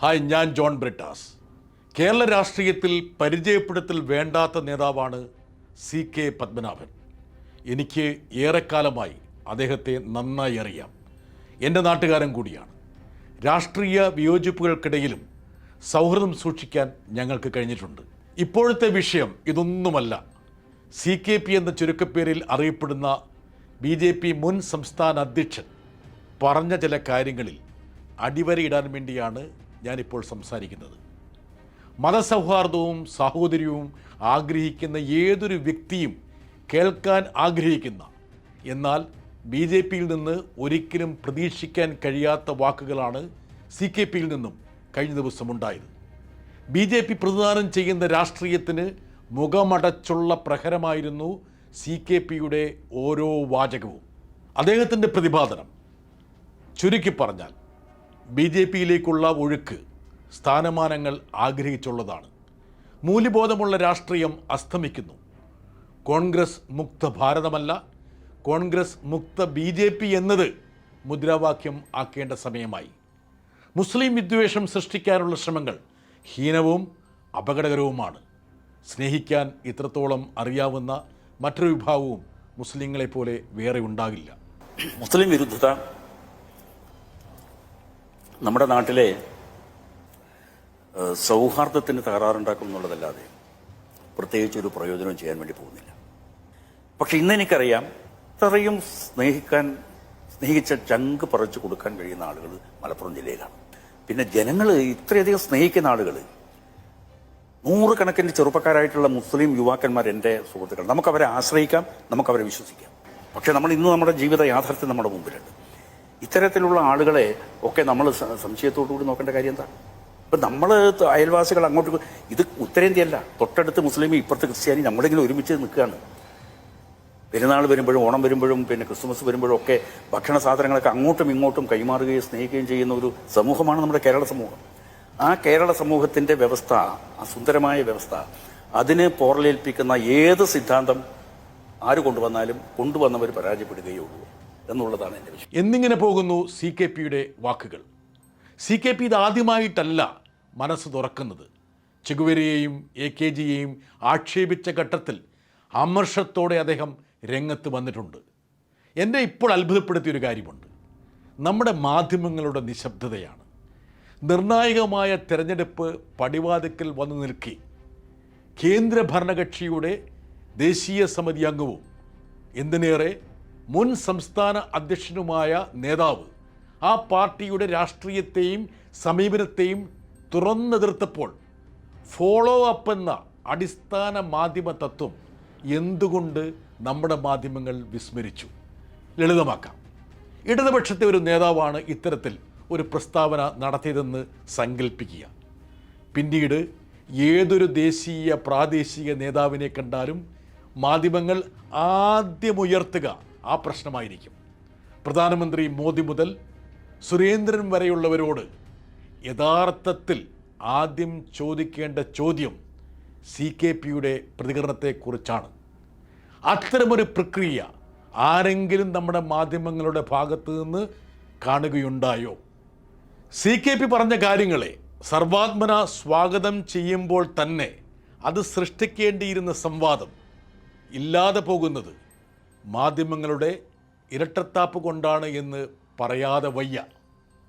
Hi ഞാൻ ജോൺ ബ്രിട്ടാസ്. കേരള രാഷ്ട്രീയത്തിൽ പരിചയപ്പെടുത്തൽ വേണ്ടാത്ത നേതാവാണ് സി കെ പത്മനാഭൻ. എനിക്ക് ഏറെക്കാലമായി അദ്ദേഹത്തെ നന്നായി അറിയാം. എന്റെ നാട്ടുകാരൻ കൂടിയാണ്. രാഷ്ട്രീയ വിയോജിപ്പുകൾക്കിടയിലും സൗഹൃദം സൂക്ഷിക്കാൻ ഞങ്ങൾക്ക് കഴിഞ്ഞിട്ടുണ്ട്. ഇപ്പോഴത്തെ വിഷയം ഇതൊന്നുമല്ല. സി കെ പി എന്ന ചുരുക്കപ്പേരിൽ അറിയപ്പെടുന്ന ബി ജെ പി മുൻ സംസ്ഥാന അധ്യക്ഷൻ പറഞ്ഞ ചില കാര്യങ്ങളിൽ അടിവരയിടാൻ വേണ്ടിയാണ് ഞാനിപ്പോൾ സംസാരിക്കുന്നത്. മതസൗഹാർദ്ദവും സാഹോദര്യവും ആഗ്രഹിക്കുന്ന ഏതൊരു വ്യക്തിയും കേൾക്കാൻ ആഗ്രഹിക്കുന്ന എന്നാൽ ബി ജെ പിയിൽ നിന്ന് ഒരിക്കലും പ്രതീക്ഷിക്കാൻ കഴിയാത്ത വാക്കുകളാണ് സി കെ പിയിൽ നിന്നും കഴിഞ്ഞ ദിവസം ഉണ്ടായത് ബി ജെ പി പ്രതിദാനം ചെയ്യുന്ന രാഷ്ട്രീയത്തിന് മുഖമടച്ചുള്ള പ്രഹരമായിരുന്നു സി കെ പിയുടെ ഓരോ വാചകവും. അദ്ദേഹത്തിന്റെ പ്രതിപാദനം ചുരുക്കി പറഞ്ഞാൽ ബി ജെ പിയിലേക്കുള്ള ഒഴുക്ക് സ്ഥാനമാനങ്ങൾ ആഗ്രഹിച്ചുള്ളതാണ്. മൂല്യബോധമുള്ള രാഷ്ട്രീയം അസ്തമിക്കുന്നു. കോൺഗ്രസ് മുക്ത ഭാരതമല്ല. കോൺഗ്രസ് മുക്ത ബി ജെ പി എന്നത് മുദ്രാവാക്യം ആക്കേണ്ട സമയമായി. മുസ്ലിം വിദ്വേഷം സൃഷ്ടിക്കാനുള്ള ശ്രമങ്ങൾ ഹീനവും അപകടകരവുമാണ്. സ്നേഹിക്കാൻ ഇത്രത്തോളം അറിയാവുന്ന മറ്റൊരു വിഭാഗവും മുസ്ലിങ്ങളെപ്പോലെ വേറെ ഉണ്ടാകില്ല. മുസ്ലിം വിരുദ്ധത നമ്മുടെ നാട്ടിലെ സൗഹാർദ്ദത്തിന് തകരാറുണ്ടാക്കും എന്നുള്ളതല്ലാതെ പ്രത്യേകിച്ച് ഒരു പ്രയോജനം ചെയ്യാൻ വേണ്ടി പോകുന്നില്ല. പക്ഷെ ഇന്ന് എനിക്കറിയാം ഇത്രയും സ്നേഹിക്കാൻ സ്നേഹിച്ച ചങ്ക് പറിച്ചു കൊടുക്കാൻ കഴിയുന്ന ആളുകൾ മലപ്പുറം ജില്ലയിലാണ്. പിന്നെ ജനങ്ങൾ ഇത്രയധികം സ്നേഹിക്കുന്ന ആളുകൾ നൂറുകണക്കിന് ചെറുപ്പക്കാരായിട്ടുള്ള മുസ്ലിം യുവാക്കന്മാർ എന്റെ സുഹൃത്തുക്കൾ. നമുക്കവരെ ആശ്രയിക്കാം നമുക്കവരെ വിശ്വസിക്കാം. പക്ഷെ നമ്മൾ ഇന്ന് നമ്മുടെ ജീവിത യാഥാർത്ഥ്യം നമ്മുടെ മുമ്പിലുണ്ട്. ഇത്തരത്തിലുള്ള ആളുകളെ ഒക്കെ നമ്മൾ സംശയത്തോടു കൂടി നോക്കേണ്ട കാര്യം എന്താ? ഇപ്പം നമ്മൾ അയൽവാസികൾ അങ്ങോട്ട് ഇത് ഉത്തരേന്ത്യയല്ല. തൊട്ടടുത്ത് മുസ്ലിം ഇപ്പുറത്ത് ക്രിസ്ത്യാനി നമ്മളെങ്കിലും ഒരുമിച്ച് നിൽക്കുകയാണ്. പെരുന്നാൾ വരുമ്പോഴും ഓണം വരുമ്പോഴും പിന്നെ ക്രിസ്മസ് വരുമ്പോഴും ഒക്കെ ഭക്ഷണ സാധനങ്ങളൊക്കെ അങ്ങോട്ടും ഇങ്ങോട്ടും കൈമാറുകയും സ്നേഹിക്കുകയും ചെയ്യുന്ന ഒരു സമൂഹമാണ് നമ്മുടെ കേരള സമൂഹം. ആ കേരള സമൂഹത്തിന്റെ വ്യവസ്ഥ ആ സുന്ദരമായ വ്യവസ്ഥ അതിനെ പോറലേൽപ്പിക്കുന്ന ഏത് സിദ്ധാന്തം ആര് കൊണ്ടുവന്നാലും കൊണ്ടുവന്നവർ പരാജയപ്പെടുകയുള്ളൂ എന്നുള്ളതാണ് എന്റെ വിഷയം എന്നിങ്ങനെ പോകുന്നു സി കെ പിയുടെ വാക്കുകൾ. സി കെ പി ഇത് ആദ്യമായിട്ടല്ല മനസ്സ് തുറക്കുന്നത്. ചെകുവരയെയും എ കെ ജിയെയും ആക്ഷേപിച്ച ഘട്ടത്തിൽ അമർഷത്തോടെ അദ്ദേഹം രംഗത്ത് വന്നിട്ടുണ്ട്. എന്നെ ഇപ്പോൾ അത്ഭുതപ്പെടുത്തിയൊരു കാര്യമുണ്ട്. നമ്മുടെ മാധ്യമങ്ങളുടെ നിശബ്ദതയാണ്. നിർണായകമായ തെരഞ്ഞെടുപ്പ് പടിവാതിക്കൽ വന്നു നിൽക്കി. കേന്ദ്ര ഭരണകക്ഷിയുടെ ദേശീയ സമിതി അംഗവും എന്തിനേറെ? മുൻ സംസ്ഥാന അധ്യക്ഷനുമായ നേതാവ് ആ പാർട്ടിയുടെ രാഷ്ട്രീയത്തെയും സമീപനത്തെയും തുറന്നെതിർത്തപ്പോൾ ഫോളോ അപ്പ് എന്ന അടിസ്ഥാന മാധ്യമ തത്വം എന്തുകൊണ്ട് നമ്മുടെ മാധ്യമങ്ങൾ വിസ്മരിച്ചു? ലളിതമാക്കാം. ഇടതുപക്ഷത്തെ ഒരു നേതാവാണ് ഇത്തരത്തിൽ ഒരു പ്രസ്താവന നടത്തിയതെന്ന് സങ്കല്പിക്കുക പിന്നീട് ഏതൊരു ദേശീയ പ്രാദേശിക നേതാവിനെ കണ്ടാലും മാധ്യമങ്ങൾ ആദ്യം ഉയർത്തുക ആ പ്രശ്നമായിരിക്കും. പ്രധാനമന്ത്രി മോദി മുതൽ സുരേന്ദ്രൻ വരെയുള്ളവരോട് യഥാർത്ഥത്തിൽ ആദ്യം ചോദിക്കേണ്ട ചോദ്യം സി കെ പിയുടെ പ്രതികരണത്തെക്കുറിച്ചാണ്. അത്തരമൊരു പ്രക്രിയ ആരെങ്കിലും നമ്മുടെ മാധ്യമങ്ങളുടെ ഭാഗത്ത് നിന്ന് കാണുകയുണ്ടായോ? സി കെ പി പറഞ്ഞ കാര്യങ്ങളെ സർവാത്മന സ്വാഗതം ചെയ്യുമ്പോൾ തന്നെ അത് സൃഷ്ടിക്കേണ്ടിയിരുന്ന സംവാദം ഇല്ലാതെ പോകുന്നത് മാധ്യമങ്ങളുടെ ഇരട്ടത്താപ്പ് കൊണ്ടാണ് എന്ന് പറയാതെ വയ്യ.